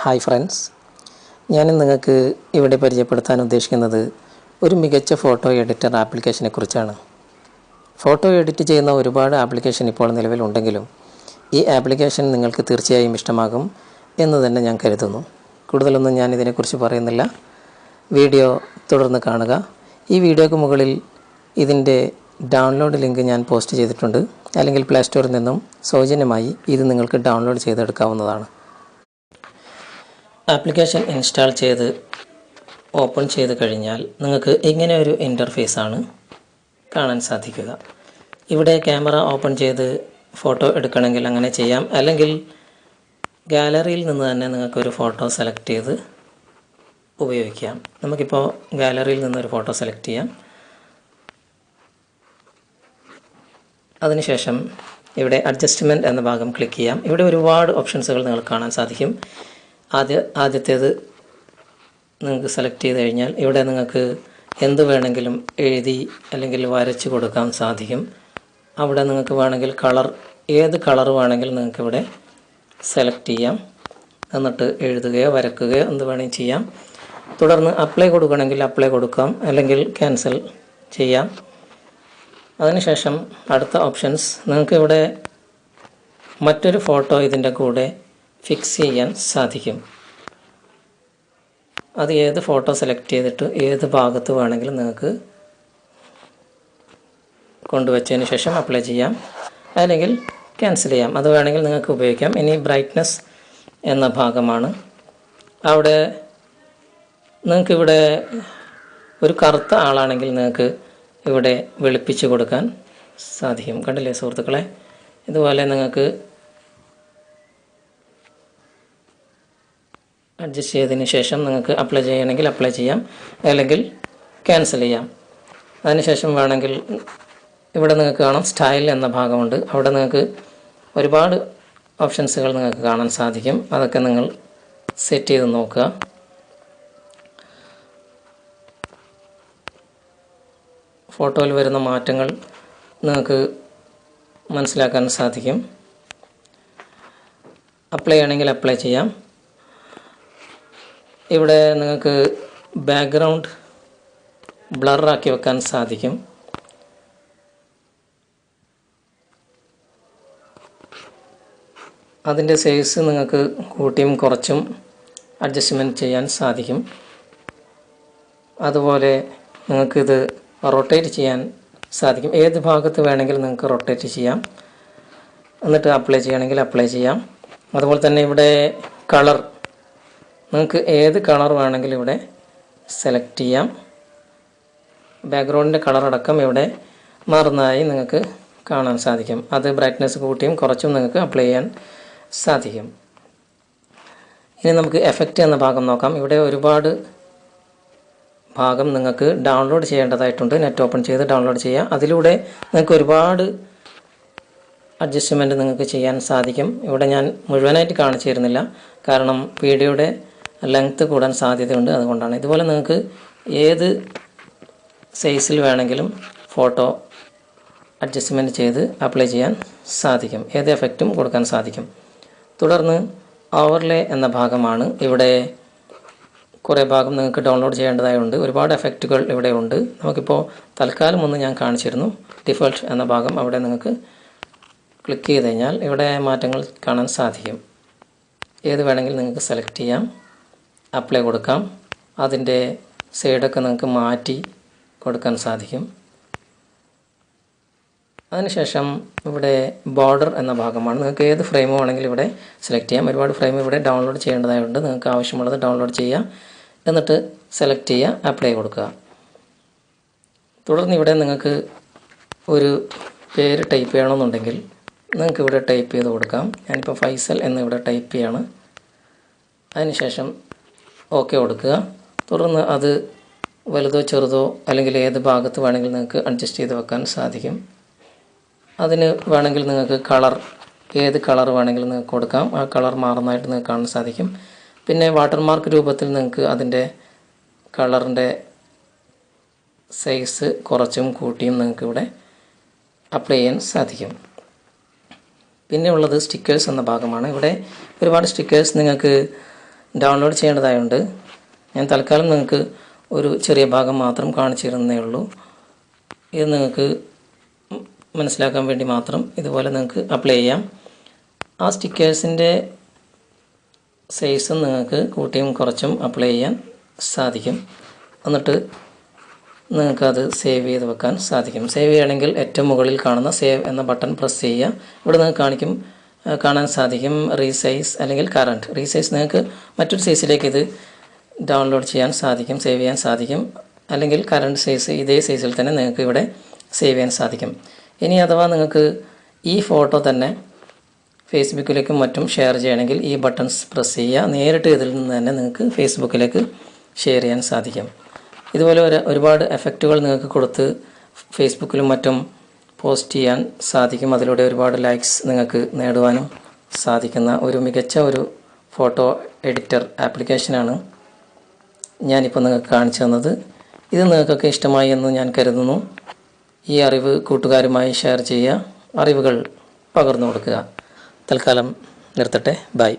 Hi friends. ഞാൻ നിങ്ങൾക്ക് ഇവിടെ പരിചയപ്പെടുത്താൻ ഉദ്ദേശിക്കുന്നത് ഒരു മികച്ച ഫോട്ടോ എഡിറ്റർ ആപ്ലിക്കേഷനെ കുറിച്ചാണ്. ഫോട്ടോ എഡിറ്റ് ചെയ്യുന്ന ഒരുപാട് ആപ്ലിക്കേഷൻ ഇപ്പോൾ നിലവിലുണ്ടെങ്കിലും ഈ ആപ്ലിക്കേഷൻ നിങ്ങൾക്ക് തീർച്ചയായും ഇഷ്ടമാകും എന്ന് തന്നെ ഞാൻ കരുതുന്നു. കൂടുതലൊന്നും ഞാൻ ഇതിനെക്കുറിച്ച് പറയുന്നില്ല. വീഡിയോ തുടർന്ന് കാണുക. ഈ വീഡിയോക്ക് മുകളിൽ ഇതിന്റെ ഡൗൺലോഡ് ലിങ്ക് ഞാൻ പോസ്റ്റ് ചെയ്തിട്ടുണ്ട്. അല്ലെങ്കിൽ പ്ലേ സ്റ്റോറിൽ നിന്നും സൗജന്യമായി ഇത് നിങ്ങൾക്ക് ഡൗൺലോഡ് ചെയ്തെടുക്കാവുന്നതാണ്. ആപ്ലിക്കേഷൻ ഇൻസ്റ്റാൾ ചെയ്ത് ഓപ്പൺ ചെയ്ത് കഴിഞ്ഞാൽ നിങ്ങൾക്ക് ഇങ്ങനെ ഒരു ഇന്റർഫേസാണ് കാണാൻ സാധിക്കുക. ഇവിടെ ക്യാമറ ഓപ്പൺ ചെയ്ത് ഫോട്ടോ എടുക്കണമെങ്കിൽ അങ്ങനെ ചെയ്യാം. അല്ലെങ്കിൽ ഗാലറിയിൽ നിന്ന് തന്നെ നിങ്ങൾക്കൊരു ഫോട്ടോ സെലക്ട് ചെയ്ത് ഉപയോഗിക്കാം. നമുക്കിപ്പോൾ ഗാലറിയിൽ നിന്നൊരു ഫോട്ടോ സെലക്ട് ചെയ്യാം. അതിനുശേഷം ഇവിടെ അഡ്ജസ്റ്റ്മെന്റ് എന്ന ഭാഗം ക്ലിക്ക് ചെയ്യാം. ഇവിടെ ഒരുപാട് ഓപ്ഷൻസുകൾ നിങ്ങൾക്ക് കാണാൻ സാധിക്കും. ആദ്യ ആദ്യത്തേത് നിങ്ങൾക്ക് സെലക്ട് ചെയ്ത് കഴിഞ്ഞാൽ ഇവിടെ നിങ്ങൾക്ക് എന്ത് വേണമെങ്കിലും എഴുതി അല്ലെങ്കിൽ വരച്ച് കൊടുക്കാൻ സാധിക്കും. അവിടെ നിങ്ങൾക്ക് വേണമെങ്കിൽ കളർ ഏത് കളർ വേണമെങ്കിൽ നിങ്ങൾക്ക് ഇവിടെ സെലക്ട് ചെയ്യാം. എന്നിട്ട് എഴുതുകയോ വരക്കുകയോ എന്ത് വേണമെങ്കിൽ ചെയ്യാം. തുടർന്ന് അപ്ലൈ കൊടുക്കണമെങ്കിൽ അപ്ലൈ കൊടുക്കാം അല്ലെങ്കിൽ ക്യാൻസൽ ചെയ്യാം. അതിനുശേഷം അടുത്ത ഓപ്ഷൻസ് നിങ്ങൾക്കിവിടെ മറ്റൊരു ഫോട്ടോ ഇതിന്റെ കൂടെ ഫിക്സ് ചെയ്യാൻ സാധിക്കും. അത് ഏത് ഫോട്ടോ സെലക്ട് ചെയ്തിട്ട് ഏത് ഭാഗത്ത് വേണമെങ്കിലും നിങ്ങൾക്ക് കൊണ്ടുവച്ചതിന് ശേഷം അപ്ലൈ ചെയ്യാം. അല്ലെങ്കിൽ ക്യാൻസൽ ചെയ്യാം. അത് വേണമെങ്കിൽ നിങ്ങൾക്ക് ഉപയോഗിക്കാം. ഇനി ബ്രൈറ്റ്നസ് എന്ന ഭാഗമാണ്. അവിടെ നിങ്ങൾക്കിവിടെ ഒരു കറുത്ത ആളാണെങ്കിൽ നിങ്ങൾക്ക് ഇവിടെ വെളുപ്പിച്ച് കൊടുക്കാൻ സാധിക്കും. കണ്ടില്ലേ സുഹൃത്തുക്കളെ? ഇതുപോലെ നിങ്ങൾക്ക് അഡ്ജസ്റ്റ് ചെയ്തതിന് ശേഷം നിങ്ങൾക്ക് അപ്ലൈ ചെയ്യണമെങ്കിൽ അപ്ലൈ ചെയ്യാം. അല്ലെങ്കിൽ ക്യാൻസൽ ചെയ്യാം. അതിനുശേഷം വേണമെങ്കിൽ ഇവിടെ നിങ്ങൾക്ക് കാണാം സ്റ്റൈൽ എന്ന ഭാഗമുണ്ട്. അവിടെ നിങ്ങൾക്ക് ഒരുപാട് ഓപ്ഷൻസുകൾ നിങ്ങൾക്ക് കാണാൻ സാധിക്കും. അതൊക്കെ നിങ്ങൾ സെറ്റ് ചെയ്ത് നോക്കുക. ഫോട്ടോയിൽ വരുന്ന മാറ്റങ്ങൾ നിങ്ങൾക്ക് മനസ്സിലാക്കാൻ സാധിക്കും. അപ്ലൈ ആണെങ്കിൽ അപ്ലൈ ചെയ്യാം. ഇവിടെ നിങ്ങൾക്ക് ബാക്ക്ഗ്രൗണ്ട് ബ്ലറാക്കി വെക്കാൻ സാധിക്കും. അതിന്റെ സൈസ് നിങ്ങൾക്ക് കൂട്ടിയും കുറച്ചും അഡ്ജസ്റ്റ്മെന്റ് ചെയ്യാൻ സാധിക്കും. അതുപോലെ നിങ്ങൾക്കിത് റൊട്ടേറ്റ് ചെയ്യാൻ സാധിക്കും. ഏത് ഭാഗത്ത് വേണമെങ്കിലും നിങ്ങൾക്ക് റൊട്ടേറ്റ് ചെയ്യാം. എന്നിട്ട് അപ്ലൈ ചെയ്യണമെങ്കിൽ അപ്ലൈ ചെയ്യാം. അതുപോലെ തന്നെ ഇവിടെ കളർ നിങ്ങൾക്ക് ഏത് കളർ വേണമെങ്കിലും ഇവിടെ സെലക്ട് ചെയ്യാം. ബാക്ക്ഗ്രൗണ്ടിന്റെ കളറടക്കം ഇവിടെ മാറുന്നതായി നിങ്ങൾക്ക് കാണാൻ സാധിക്കും. അത് ബ്രൈറ്റ്നസ് കൂട്ടിയും കുറച്ചും നിങ്ങൾക്ക് അപ്ലൈ ചെയ്യാൻ സാധിക്കും. ഇനി നമുക്ക് എഫക്റ്റ് എന്ന ഭാഗം നോക്കാം. ഇവിടെ ഒരുപാട് ഭാഗം നിങ്ങൾക്ക് ഡൗൺലോഡ് ചെയ്യേണ്ടതായിട്ടുണ്ട്. നെറ്റ് ഓപ്പൺ ചെയ്ത് ഡൗൺലോഡ് ചെയ്യുക അതിലൂടെ നിങ്ങൾക്ക് ഒരുപാട് അഡ്ജസ്റ്റ്മെന്റ് നിങ്ങൾക്ക് ചെയ്യാൻ സാധിക്കും. ഇവിടെ ഞാൻ മുഴുവനായിട്ട് കാണിച്ചു തരുന്നില്ല. കാരണം വീഡിയോയുടെ ലെങ്ത്ത് കൂടാൻ സാധ്യതയുണ്ട്. അതുകൊണ്ടാണ്. ഇതുപോലെ നിങ്ങൾക്ക് ഏത് സൈസിൽ വേണമെങ്കിലും ഫോട്ടോ അഡ്ജസ്റ്റ്മെന്റ് ചെയ്ത് അപ്ലൈ ചെയ്യാൻ സാധിക്കും. ഏത് എഫക്റ്റും കൊടുക്കാൻ സാധിക്കും. തുടർന്ന് ഓവർലേ എന്ന ഭാഗമാണ്. ഇവിടെ കുറേ ഭാഗം നിങ്ങൾക്ക് ഡൗൺലോഡ് ചെയ്യേണ്ടതായുണ്ട്. ഒരുപാട് എഫക്റ്റുകൾ ഇവിടെ ഉണ്ട്. നമുക്കിപ്പോൾ തൽക്കാലം ഒന്ന് ഞാൻ കാണിച്ചിരുന്നു. ഡിഫോൾട്ട് എന്ന ഭാഗം അവിടെ നിങ്ങൾക്ക് ക്ലിക്ക് ചെയ്ത് കഴിഞ്ഞാൽ ഇവിടെ മാറ്റങ്ങൾ കാണാൻ സാധിക്കും. ഏത് വേണമെങ്കിലും നിങ്ങൾക്ക് സെലക്ട് ചെയ്യാം. അപ്ലൈ കൊടുക്കാം. അതിന്റെ സൈഡൊക്കെ നിങ്ങൾക്ക് മാറ്റി കൊടുക്കാൻ സാധിക്കും. അതിനുശേഷം ഇവിടെ ബോർഡർ എന്ന ഭാഗമാണ്. നിങ്ങൾക്ക് ഏത് ഫ്രെയിം വേണമെങ്കിലും ഇവിടെ സെലക്ട് ചെയ്യാം. ഒരുപാട് ഫ്രെയിം ഇവിടെ ഡൗൺലോഡ് ചെയ്യേണ്ടതായുണ്ട്. നിങ്ങൾക്ക് ആവശ്യമുള്ളത് ഡൗൺലോഡ് ചെയ്യാം. എന്നിട്ട് സെലക്ട് ചെയ്യുക അപ്ലൈ കൊടുക്കുക. തുടർന്ന് ഇവിടെ നിങ്ങൾക്ക് ഒരു പേര് ടൈപ്പ് ചെയ്യണമെന്നുണ്ടെങ്കിൽ നിങ്ങൾക്ക് ഇവിടെ ടൈപ്പ് ചെയ്ത് കൊടുക്കാം. ഞാനിപ്പോൾ ഫൈസൽ എന്ന് ഇവിടെ ടൈപ്പ് ചെയ്യാണ്. അതിനുശേഷം ഓക്കെ കൊടുക്കുക. തുടർന്ന് അത് വലുതോ ചെറുതോ അല്ലെങ്കിൽ ഏത് ഭാഗത്ത് വേണമെങ്കിൽ നിങ്ങൾക്ക് അഡ്ജസ്റ്റ് ചെയ്ത് വെക്കാൻ സാധിക്കും. അതിന് വേണമെങ്കിൽ നിങ്ങൾക്ക് കളർ ഏത് കളർ വേണമെങ്കിലും നിങ്ങൾക്ക് കൊടുക്കാം. ആ കളർ മാറുന്നതായിട്ട് നിങ്ങൾക്ക് കാണാൻ സാധിക്കും. പിന്നെ വാട്ടർമാർക്ക് രൂപത്തിൽ നിങ്ങൾക്ക് അതിന്റെ കളറിന്റെ സൈസ് കുറച്ചും കൂട്ടിയും നിങ്ങൾക്ക് ഇവിടെ അപ്ലൈ ചെയ്യാൻ സാധിക്കും. പിന്നെ ഉള്ളത് സ്റ്റിക്കേഴ്സ് എന്ന ഭാഗമാണ്. ഇവിടെ ഒരുപാട് സ്റ്റിക്കേഴ്സ് നിങ്ങൾക്ക് ഡൗൺലോഡ് ചെയ്യേണ്ടതായുണ്ട്. ഞാൻ തൽക്കാലം നിങ്ങൾക്ക് ഒരു ചെറിയ ഭാഗം മാത്രം കാണിച്ചു തരുന്നേ ഉള്ളൂ. ഇത് നിങ്ങൾക്ക് മനസ്സിലാക്കാൻ വേണ്ടി മാത്രം ഇതുപോലെ നിങ്ങൾക്ക് അപ്ലൈ ചെയ്യാം. ആ സ്റ്റിക്കേഴ്സിന്റെ സൈസും നിങ്ങൾക്ക് കൂട്ടിയും കുറച്ചും അപ്ലൈ ചെയ്യാൻ സാധിക്കും. എന്നിട്ട് നിങ്ങൾക്കത് സേവ് ചെയ്ത് വെക്കാൻ സാധിക്കും. സേവ് ചെയ്യണമെങ്കിൽ ഏറ്റവും മുകളിൽ കാണുന്ന സേവ് എന്ന ബട്ടൺ പ്രസ് ചെയ്യുക. ഇവിടെ നിങ്ങൾക്ക് കാണിക്കും കാണാൻ സാധിക്കും. റീസൈസ് അല്ലെങ്കിൽ കറണ്ട് റീസൈസ് നിങ്ങൾക്ക് മറ്റൊരു സൈസിലേക്ക് ഇത് ഡൗൺലോഡ് ചെയ്യാൻ സാധിക്കും സേവ് ചെയ്യാൻ സാധിക്കും. അല്ലെങ്കിൽ കറണ്ട് സൈസ് ഇതേ സൈസിൽ തന്നെ നിങ്ങൾക്ക് ഇവിടെ സേവ് ചെയ്യാൻ സാധിക്കും. ഇനി അഥവാ നിങ്ങൾക്ക് ഈ ഫോട്ടോ തന്നെ ഫേസ്ബുക്കിലേക്കും മറ്റും ഷെയർ ചെയ്യണമെങ്കിൽ ഈ ബട്ടൺസ് പ്രസ് ചെയ്യുക. നേരിട്ട് ഇതിൽ നിന്ന് തന്നെ നിങ്ങൾക്ക് ഫേസ്ബുക്കിലേക്ക് ഷെയർ ചെയ്യാൻ സാധിക്കും. ഇതുപോലെ ഒരു ഒരുപാട് എഫക്റ്റുകൾ നിങ്ങൾക്ക് കൊടുത്ത് ഫേസ്ബുക്കിലും മറ്റും പോസ്റ്റ് ചെയ്യാൻ സാധിക്കും. അതിലൂടെ ഒരുപാട് ലൈക്സ് നിങ്ങൾക്ക് നേടുവാനും സാധിക്കുന്ന ഒരു മികച്ച ഒരു ഫോട്ടോ എഡിറ്റർ ആപ്ലിക്കേഷനാണ് ഞാനിപ്പോൾ നിങ്ങൾക്ക് കാണിച്ചു തന്നത്. ഇത് നിങ്ങൾക്കൊക്കെ ഇഷ്ടമായി എന്ന് ഞാൻ കരുതുന്നു. ഈ അറിവ് കൂട്ടുകാരുമായി ഷെയർ ചെയ്യുക. അറിവുകൾ പകർന്നു കൊടുക്കുക. തൽക്കാലം നിർത്തട്ടെ. ബൈ